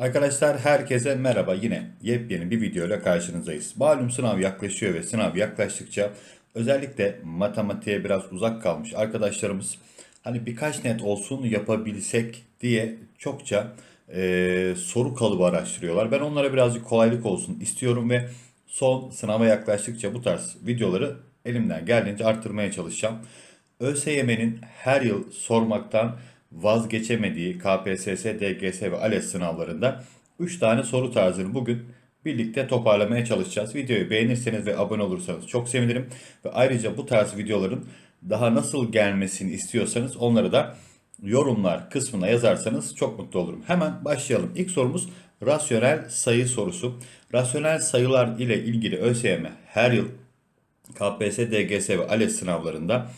Arkadaşlar herkese merhaba. Yine yepyeni bir video ile karşınızdayız. Malum sınav yaklaşıyor ve sınav yaklaştıkça özellikle matematiğe biraz uzak kalmış arkadaşlarımız hani birkaç net olsun yapabilsek diye çokça eee, soru kalıbı araştırıyorlar. Ben onlara birazcık kolaylık olsun istiyorum ve son sınava yaklaştıkça bu tarz videoları elimden geldiğince arttırmaya çalışacağım. ÖSYM'nin her yıl sormaktan vazgeçemediği KPSS, DGS ve ALES sınavlarında 3 tane soru tarzını bugün birlikte toparlamaya çalışacağız. Videoyu beğenirseniz ve abone olursanız çok sevinirim. Ve ayrıca bu tarz videoların daha nasıl gelmesini istiyorsanız onları da yorumlar kısmına yazarsanız çok mutlu olurum. Hemen başlayalım. İlk sorumuz rasyonel sayı sorusu. Rasyonel sayılar ile ilgili ÖSYM her yıl KPSS, DGS ve ALES sınavlarında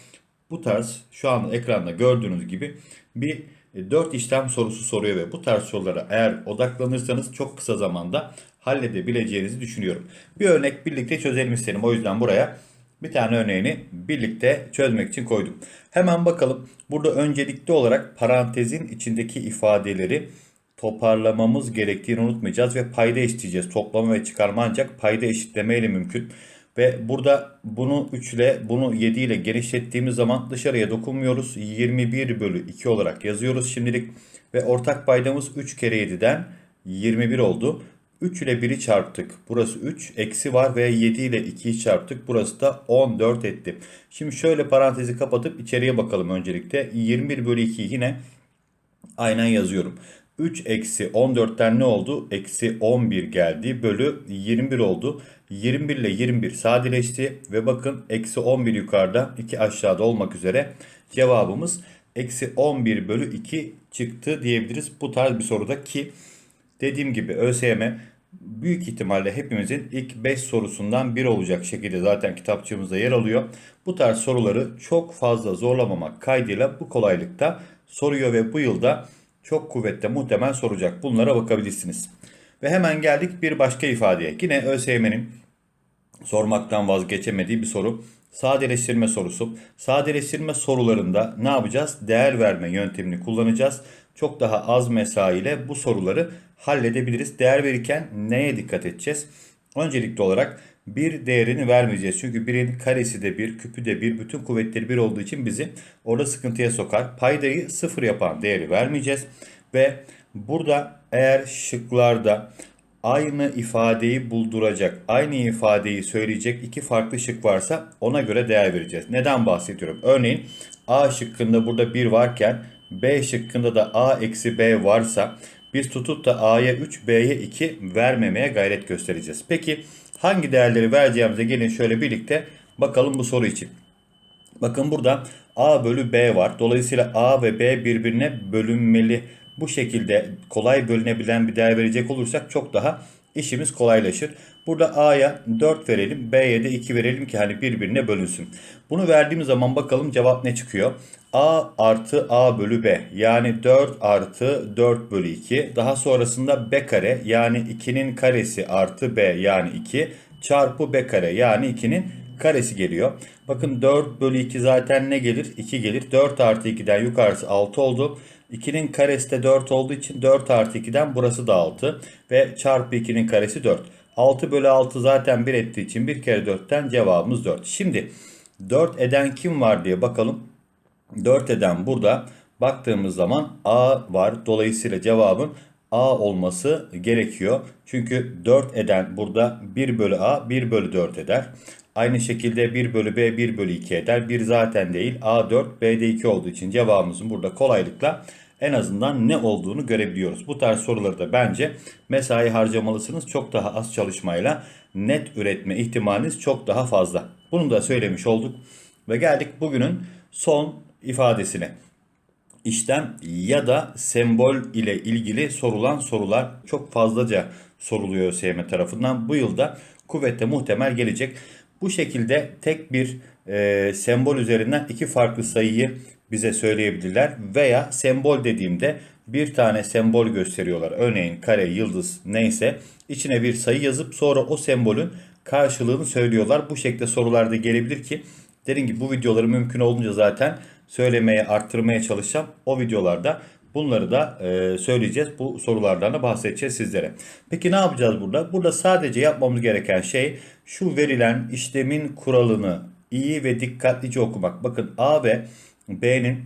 bu tarz şu an ekranda gördüğünüz gibi bir 4 işlem sorusu soruyor ve bu tarz sorulara eğer odaklanırsanız çok kısa zamanda halledebileceğinizi düşünüyorum. Bir örnek birlikte çözelim istedim. O yüzden buraya bir tane örneğini birlikte çözmek için koydum. Hemen bakalım. Burada öncelikli olarak parantezin içindeki ifadeleri toparlamamız gerektiğini unutmayacağız ve payda eşitleyeceğiz. Toplama ve çıkarma ancak payda eşitleme ile mümkün. Ve burada bunu 3 ile bunu 7 ile genişlettiğimiz zaman dışarıya dokunmuyoruz. 21 bölü 2 olarak yazıyoruz şimdilik. Ve ortak paydamız 3 kere 7'den 21 oldu. 3 ile 1'i çarptık. Burası 3. Eksi var ve 7 ile 2'yi çarptık. Burası da 14 etti. Şimdi şöyle parantezi kapatıp içeriye bakalım öncelikle. 21 bölü 2'yi yine aynen yazıyorum. 3 eksi 14'ten ne oldu? Eksi 11 geldi. Bölü 21 oldu. 21 ile 21 sadeleşti. Ve bakın eksi 11 yukarıda 2 aşağıda olmak üzere cevabımız eksi 11 bölü 2 çıktı diyebiliriz. Bu tarz bir soruda ki dediğim gibi ÖSYM büyük ihtimalle hepimizin ilk 5 sorusundan biri olacak şekilde zaten kitapçığımızda yer alıyor. Bu tarz soruları çok fazla zorlamamak kaydıyla bu kolaylıkta soruyor ve bu yılda çok kuvvetle muhtemel soracak. Bunlara bakabilirsiniz. Ve hemen geldik bir başka ifadeye. Yine ÖSYM'nin sormaktan vazgeçemediği bir soru. Sadeleştirme sorusu. Sadeleştirme sorularında ne yapacağız? Değer verme yöntemini kullanacağız. Çok daha az mesai ile bu soruları halledebiliriz. Değer verirken neye dikkat edeceğiz? Öncelikli olarak bir değerini vermeyeceğiz. Çünkü birin karesi de bir, küpü de bir, bütün kuvvetleri bir olduğu için bizi orada sıkıntıya sokar. Paydayı sıfır yapan değeri vermeyeceğiz. Ve burada eğer şıklarda aynı ifadeyi bulduracak, aynı ifadeyi söyleyecek iki farklı şık varsa ona göre değer vereceğiz. Neden bahsediyorum? Örneğin A şıkkında burada 1 varken B şıkkında da A eksi B varsa biz tutup da A'ya 3, B'ye 2 vermemeye gayret göstereceğiz. Peki hangi değerleri vereceğimize gelin şöyle birlikte bakalım bu soru için. Bakın burada A bölü B var. Dolayısıyla A ve B birbirine bölünmeli. Bu şekilde kolay bölünebilen bir değer verecek olursak çok daha işimiz kolaylaşır. Burada A'ya 4 verelim, B'ye de 2 verelim ki hani birbirine bölünsün. Bunu verdiğimiz zaman bakalım cevap ne çıkıyor? A artı A bölü B yani 4 artı 4 bölü 2. Daha sonrasında B kare yani 2'nin karesi artı B yani 2 çarpı B kare yani 2'nin karesi geliyor. Bakın 4 bölü 2 zaten ne gelir? 2 gelir. 4 artı 2'den yukarısı 6 oldu. 2'nin karesi de 4 olduğu için 4 artı 2'den burası da 6. Ve çarpı 2'nin karesi 4. 6 bölü 6 zaten 1 ettiği için 1 kere 4'ten cevabımız 4. Şimdi 4 eden kim var diye bakalım. 4 eden burada baktığımız zaman A var. Dolayısıyla cevabın A olması gerekiyor. Çünkü 4 eden burada 1 bölü A 1 bölü 4 eder. Aynı şekilde 1 bölü B 1 bölü 2 eder. 1 zaten değil. A 4 B'de 2 olduğu için cevabımızın burada kolaylıkla en azından ne olduğunu görebiliyoruz. Bu tarz soruları da bence mesai harcamalısınız. Çok daha az çalışmayla net üretme ihtimaliniz çok daha fazla. Bunu da söylemiş olduk. Ve geldik bugünün son ifadesine. İşlem ya da sembol ile ilgili sorulan sorular çok fazlaca soruluyor ÖSYM tarafından. Bu yılda kuvvetle muhtemel gelecek. Bu şekilde tek bir e, sembol üzerinden iki farklı sayıyı bize söyleyebilirler. Veya sembol dediğimde bir tane sembol gösteriyorlar. Örneğin kare, yıldız neyse içine bir sayı yazıp sonra o sembolün karşılığını söylüyorlar. Bu şekilde sorularda gelebilir ki dediğim gibi bu videoları mümkün olduğunca zaten söylemeye, arttırmaya çalışacağım. O videolarda Bunları da e, söyleyeceğiz. Bu sorulardan da bahsedeceğiz sizlere. Peki ne yapacağız burada? Burada sadece yapmamız gereken şey şu verilen işlemin kuralını iyi ve dikkatlice okumak. Bakın A ve B'nin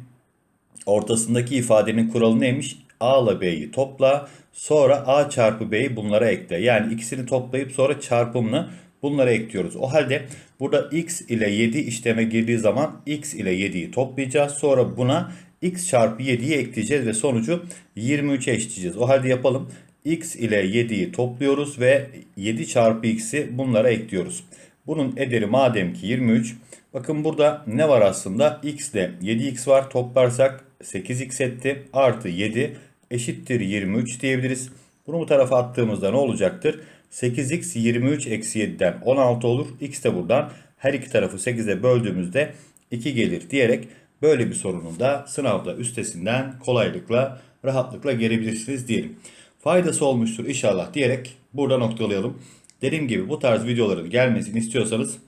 ortasındaki ifadenin kuralı neymiş? A ile B'yi topla. Sonra A çarpı B'yi bunlara ekle. Yani ikisini toplayıp sonra çarpımını bunlara ekliyoruz. O halde burada x ile 7 işleme girdiği zaman x ile 7'yi toplayacağız. Sonra buna x çarpı 7'yi ekleyeceğiz ve sonucu 23'e eşitleyeceğiz. O halde yapalım. x ile 7'yi topluyoruz ve 7 çarpı x'i bunlara ekliyoruz. Bunun ederi madem ki 23. Bakın burada ne var aslında? x ile 7x var. Toplarsak 8x etti. Artı 7 eşittir 23 diyebiliriz. Bunu bu tarafa attığımızda ne olacaktır? 8x 23 eksi 7'den 16 olur. x de buradan her iki tarafı 8'e böldüğümüzde 2 gelir diyerek böyle bir sorunun da sınavda üstesinden kolaylıkla rahatlıkla gelebilirsiniz diyelim. Faydası olmuştur inşallah diyerek burada noktalayalım. Dediğim gibi bu tarz videoların gelmesini istiyorsanız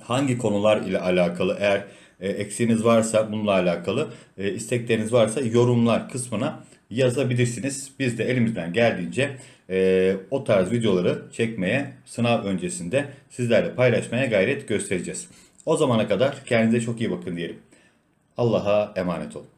hangi konular ile alakalı eğer e, eksiğiniz varsa bununla alakalı e, istekleriniz varsa yorumlar kısmına yazabilirsiniz. Biz de elimizden geldiğince e, o tarz videoları çekmeye sınav öncesinde sizlerle paylaşmaya gayret göstereceğiz. O zamana kadar kendinize çok iyi bakın diyelim. Allah'a emanet olun.